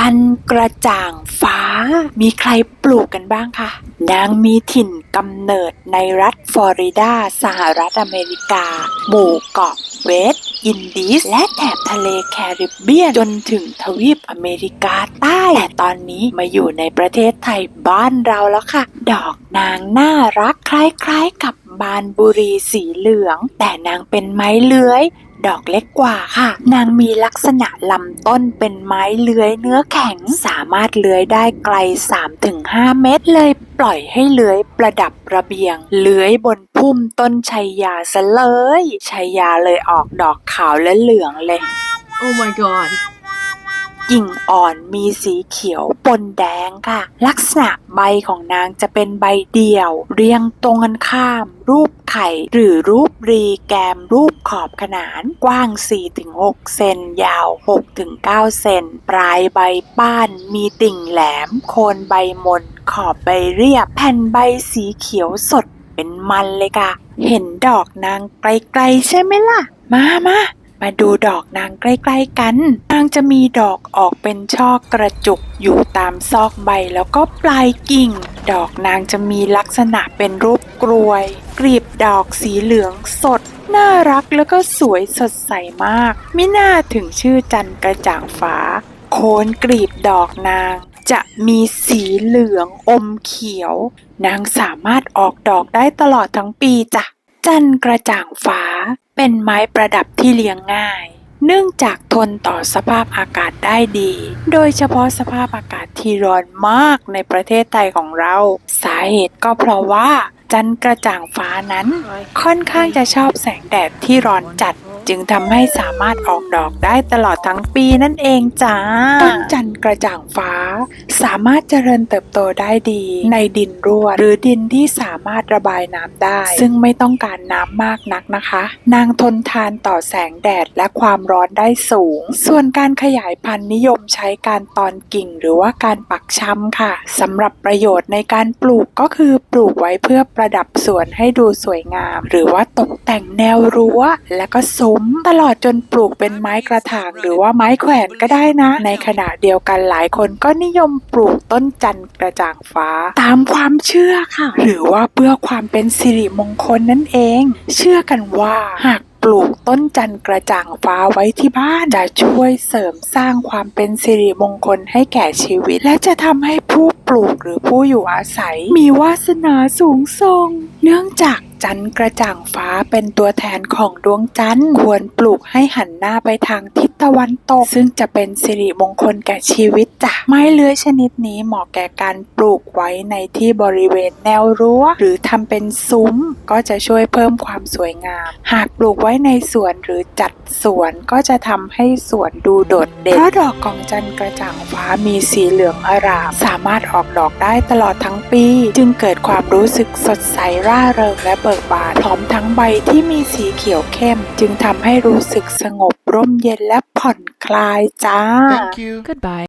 จันทร์กระจ่างฟ้า มีใครปลูกกันบ้างคะ นางมีถิ่นกำเนิดในรัฐฟลอริดา สหรัฐอเมริกา หมู่เกาะเวสต์อินดีส และแถบทะเลแคริบเบียนจนถึงทวีปอเมริกาใต้ แต่ตอนนี้มาอยู่ในประเทศไทยบ้านเราแล้วค่ะ ดอกนางน่ารักคล้ายๆกับบานบุรีสีเหลือง แต่นางเป็นไม้เลื้อย ดอกเล็กกว่าค่ะ นางมีลักษณะลำต้นเป็นไม้เลื้อยเนื้อแข็ง สามารถเลื้อยได้ไกล 3-5 เมตรเลยปล่อยให้เลื้อยประดับระเบียง เลื้อยบนพุ่มต้นชัยยาซะเลยชัยยาเลยออกดอกขาวและเหลืองเลย Oh my god. กิ่งอ่อนมีสีเขียวปนแดงค่ะ ลักษณะใบของนางจะเป็นใบเดี่ยว เรียงตรงกันข้าม รูป ไข่ หรือรูปรีแกมรูปขอบขนานกว้าง 4-6 เซน ยาว 6-9 เซน ปลายใบป้านมีติ่งแหลม โคนใบมน ขอบใบเรียบ แผ่นใบสีเขียวสดเป็นมันเลยค่ะ เห็นดอกนางไกลๆใช่ไหมล่ะ มามา มาดูดอกนางใกล้ ๆ กัน นางจะมีดอกออกเป็นช่อกระจุกอยู่ตามซอกใบแล้วก็ปลายกิ่ง ดอกนางจะมีลักษณะเป็นรูปกลวย กลีบดอกสีเหลืองสด น่ารักแล้วก็สวยสดใสมากมิน่าถึงชื่อจันกระจ่างฟ้า โคนกลีบดอกนางจะมีสีเหลืองอมเขียว นางสามารถออกดอกได้ตลอดทั้งปีจ้ะจันกระจ่างฟ้า เป็นไม้ประดับที่เลี้ยงง่าย เนื่องจากทนต่อสภาพอากาศได้ดี โดยเฉพาะสภาพอากาศที่ร้อนมากในประเทศไทยของเรา สาเหตุก็เพราะว่าจันกระจ่างฟ้านั้น ค่อนข้างจะชอบแสงแดดที่ร้อนจัด จึงทำให้สามารถออกดอกได้ตลอดทั้งปีนั่นเองจ้า ต้นจันกระจ่างฟ้า สามารถเจริญเติบโตได้ดี ในดินร่วนหรือดินที่สามารถระบายน้ำได้ ซึ่งไม่ต้องการน้ำมากนักนะคะ นางทนทานต่อแสงแดดและความร้อนได้สูง ส่วนการขยายพันธุ์นิยมใช้การตอนกิ่งหรือว่าการปักช้ำค่ะสำหรับประโยชน์ในการปลูกก็คือปลูกไว้เพื่อประดับสวนให้ดูสวยงาม หรือว่าตกแต่งแนวรั้วและก็ซุ้มตลอดจนปลูกเป็นไม้กระถางหรือว่าไม้แขวนก็ได้นะ ในขณะเดียวกันหลายคนก็นิยมปลูกต้นจันทร์กระจ่างฟ้า ตามความเชื่อค่ะ หรือว่าเพื่อความเป็นสิริมงคลนั่นเอง เชื่อกันว่าหากปลูกต้นจันทร์กระจ่างฟ้าไว้ที่บ้านจะช่วยเสริมสร้างความเป็นสิริมงคลให้แก่ชีวิต และจะทำให้ผู้ปลูกหรือผู้อยู่อาศัย มีวาสนาสูงส่ง เนื่องจาก จันทร์กระจ่างฟ้าเป็นตัวแทนของดวงจันทร์ควรปลูกให้หันหน้าไปทางทิศ ตะวันตก ซึ่งจะเป็นสิริมงคลแก่ชีวิตจ้ะไม้เลื้อยชนิดนี้เหมาะแก่การปลูกไว้ในที่บริเวณแนวรั้ว หรือทำเป็นซุ้มก็จะช่วยเพิ่มความสวยงาม หากปลูกไว้ในสวนหรือจัดสวนก็จะทำให้สวนดูโดดเด่นเพราะดอกของจันกระจ่างฟ้ามีสีเหลืองอร่าม สามารถออกดอกได้ตลอดทั้งปี จึงเกิดความรู้สึกสดใสร่าเริงและเบิกบานพร้อมทั้งใบที่มีสีเขียวเข้ม จึงทำให้รู้สึกสงบ ร่มเย็นและผ่อนคลายจ้า Thank you. Goodbye.